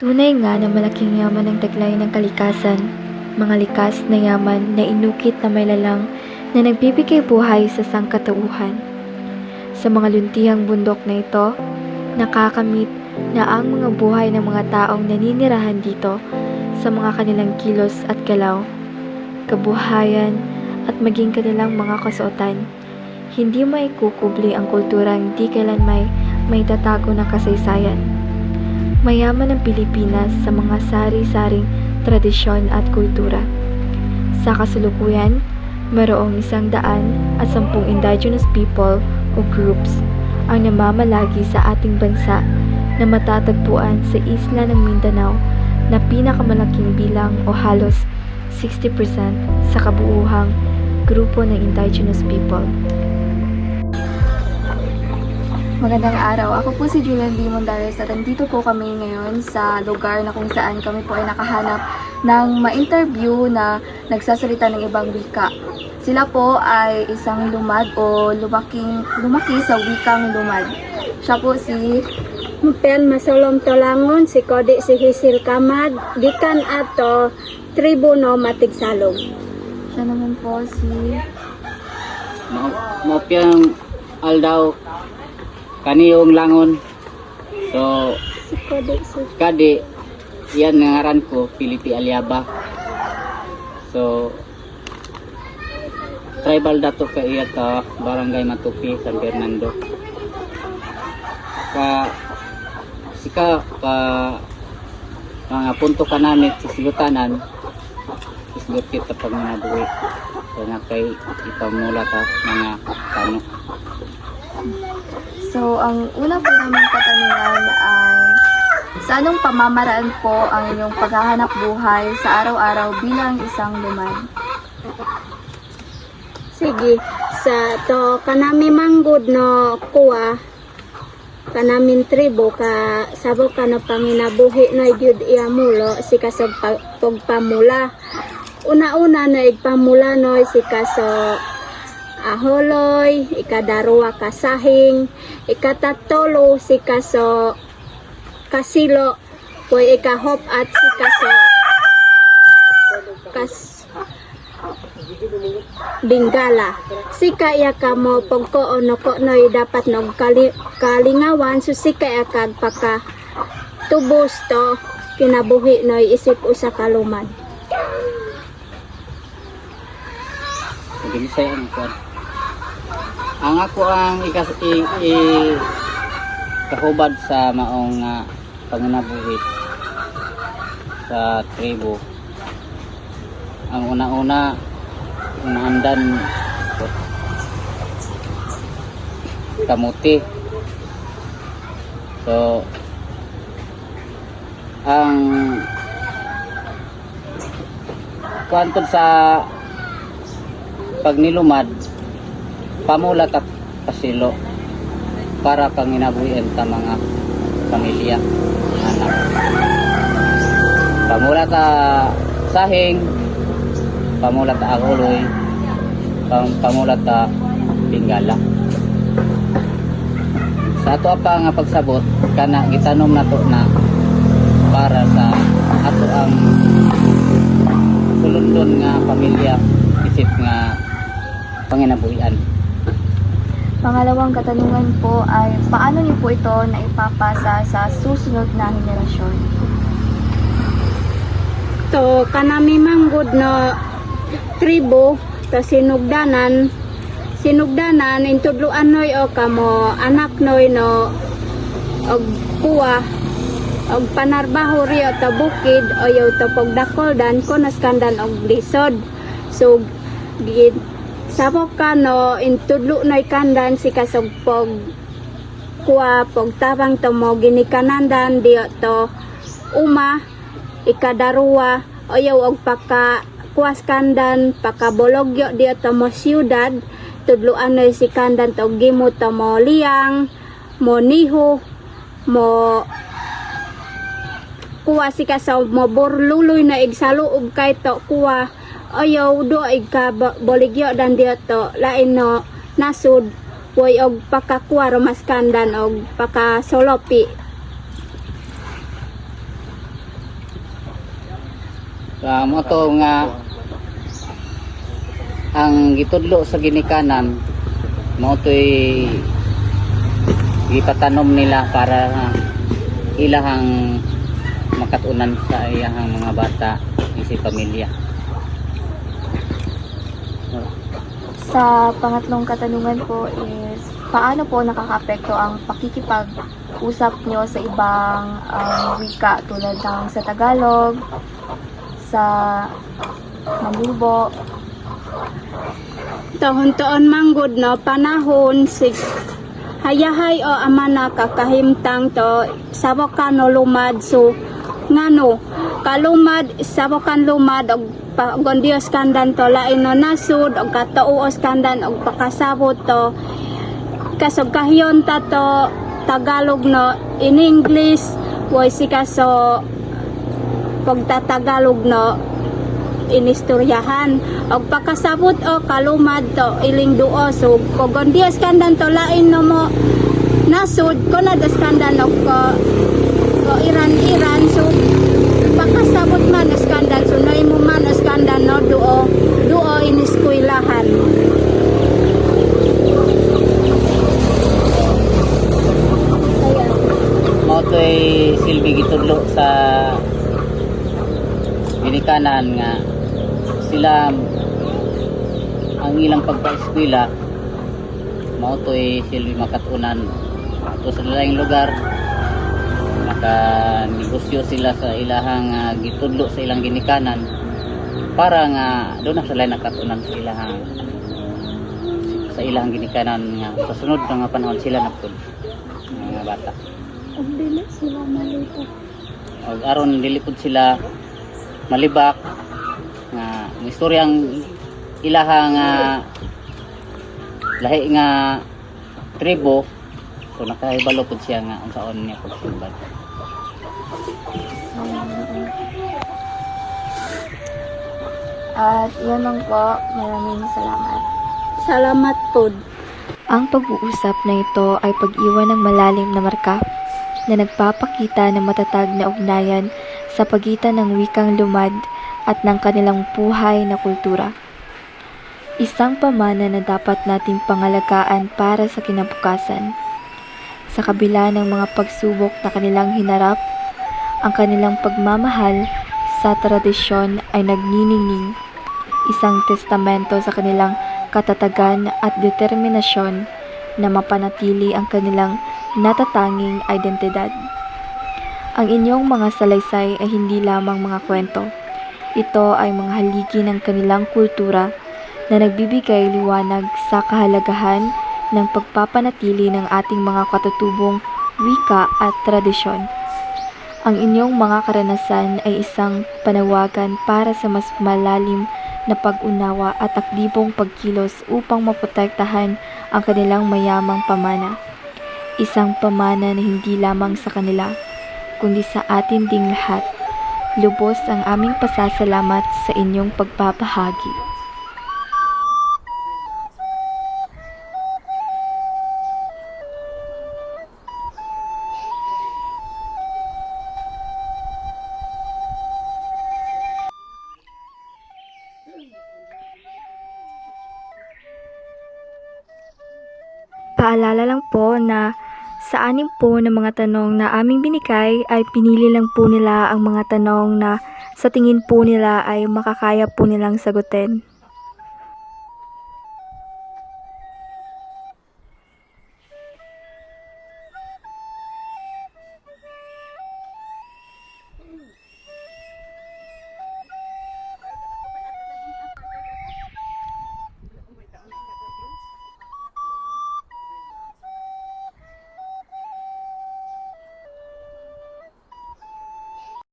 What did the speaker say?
Tunay nga na malaking yaman ang taglay ng kalikasan, mga likas na yaman na inukit na may lalang na nagbibigay buhay sa sangkatauhan. Sa mga luntihang bundok na ito, nakakamit na ang mga buhay ng mga taong naninirahan dito sa mga kanilang kilos at galaw, kabuhayan at maging kanilang mga kasuotan. Hindi may kukubli ang kulturang di kailan may may tatago ng kasaysayan. Mayaman ang Pilipinas sa mga sari-saring tradisyon at kultura. Sa kasulukuyan, mayroong isang daan at sampung indigenous people o groups ang namamalagi sa ating bansa na matatagpuan sa isla ng Mindanao na pinakamalaking bilang o halos 60% sa kabuuhang grupo ng indigenous people. Magandang araw. Ako po si Julian B. Mondares at nandito po kami ngayon sa lugar na kung saan kami po ay nakahanap ng ma-interview na nagsasalita ng ibang wika. Sila po ay isang lumad o lumaking, lumaki sa wikang lumad. Siya po si Pen masulom tolangon si Kodi si Hisil Kamad gikan ato tribuno matigsalog. siya naman po si Mopyang aldaw kaniyong langon. So, kadi yan nga ngaran ko Pilipi Aliaba. So, tribal dato ka iya ta barangay Matupi San Fernando. Ka sika ka mga punto ka namin sa silutanan isgot kita pag nabuhi so nga kay ipamula ka mga tano So, ang una po namin katanungan ay sa anong pamamaraan po ang inyong paghahanap buhay sa araw-araw bilang isang lumad? Sige, sa to kanami manggod no kuwa kanamin tribo ka sabo ka no panginabuhi no gyud iya mulo si kaso pa, pagpamula. Una-una na igpamula no si kaso aholoy, ikadarwa kasahing, ikatatolo si kaso kasilo, kay ikahop at si kaso kas Bingala. Sika ya ka mo pagko ono ko noy dapat nog kali, kalingawan so sika ya kag paka tubos to kinabuhi noy isip usa ka lumad. Hindi saya ang kwan. Ang ako ang ikas i, i kahubad sa maong uh, panganabuhi sa tribo. Ang una-una unaandan kamuti. So ang kwantod sa pag nilumad pamula ka kasilo para kang inabuhian ta mga pamilya anak. Pamula ta sahing pamula ta aguloy pam, pamula ta bingala. Sa ato pa nga pagsabot kana gitanom nato na para sa ato ang sulundon nga pamilya isip nga panginabuhian Pangalawang katanungan po ay paano niyo po ito na ipapasa sa susunod na henerasyon? To kanami manggod no tribo to sinugdanan sinugdanan intudluan noy o kamo anak noy no og kuwa og panarbaho riyo ta bukid o yaw ta pagdakoldan konaskandan og lisod so gi sabok ka no? Intudlo noy kandan si kasugpog kuwa pagtabang to mo ginikanandan diyo to uma ikadarua oyaw og paka kuwas kandan pakabologyo diyo to mo siyudad tudluan noy si kandan to gimo to mo liyang mo niho mo kuwa si kasaw mo borluloy na igsaluob kay to kuwa ayaw do igka boligyo dan diyo to lain no nasud Way og pakakuwa romaskandan og pakasolopi Uh, mo to nga ang gitudlo sa ginikanan mo to'y gipatanom nila para ilahang makatunan sa iyahang mga bata isip pamilya. Sa pangatlong katanungan po is, paano po nakakapekto ang pakikipag-usap nyo sa ibang um, wika tulad ng sa Tagalog, sa Malubo, Tahon-taon manggod no? Panahon sig hayahay o amana kakahimtang to sawakan no lumad so ngano kalumad sawakan lumad og pagondios kandan to lain no nasud og katuos kandan og pakasabot to. Kasog kahiyon ta to Tagalog no in English way si kaso pagtatagalog no inistoryahan og pakasabot o kalumad to iling duo so kung dias kandan to lain no mo nasud ko na das kandan og ko ko iran iran so pakasabot man os kandan so no mo man os kandan no duo duo iniskwelahan Mo to'y silbi gitudlo sa ginikanan nga sila ang ilang pagpa-eskwela mao to'y silbi makatunan. Ato sa laing lugar maka negosyo sila sa ilahang ah, gitudlo sa ilang ginikanan para nga doon na sila nakatunan sa ilahang sa ilang ginikanan nga sa sunod nga panahon sila napud mga bata. Og dili sila malito. Og aron dilipod sila malibak nga ang istoryang ilaha nga lahi nga tribo so nakahibalo pud siya nga unsaon niya pagsulbad at yan lang po. Maraming salamat. salamat pod Ang pag-uusap na ito ay pag-iwan ng malalim na marka na nagpapakita ng matatag na ugnayan sa pagitan ng wikang lumad at ng kanilang buhay na kultura. Isang pamana na dapat nating pangalagaan para sa kinabukasan. Sa kabila ng mga pagsubok na kanilang hinarap, ang kanilang pagmamahal sa tradisyon ay nagniningning isang testamento sa kanilang katatagan at determinasyon na mapanatili ang kanilang natatanging identidad. Ang inyong mga salaysay ay hindi lamang mga kwento. Ito ay mga haligi ng kanilang kultura na nagbibigay liwanag sa kahalagahan ng pagpapanatili ng ating mga katutubong wika at tradisyon. Ang inyong mga karanasan ay isang panawagan para sa mas malalim na pag-unawa at aktibong pagkilos upang maprotektahan ang kanilang mayamang pamana. Isang pamana na hindi lamang sa kanila, kundi sa atin ding lahat. Lubos ang aming pasasalamat sa inyong pagpapahagi. Paalala lang po na sa anim po ng mga tanong na aming binigay ay pinili lang po nila ang mga tanong na sa tingin po nila ay makakaya po nilang sagutin.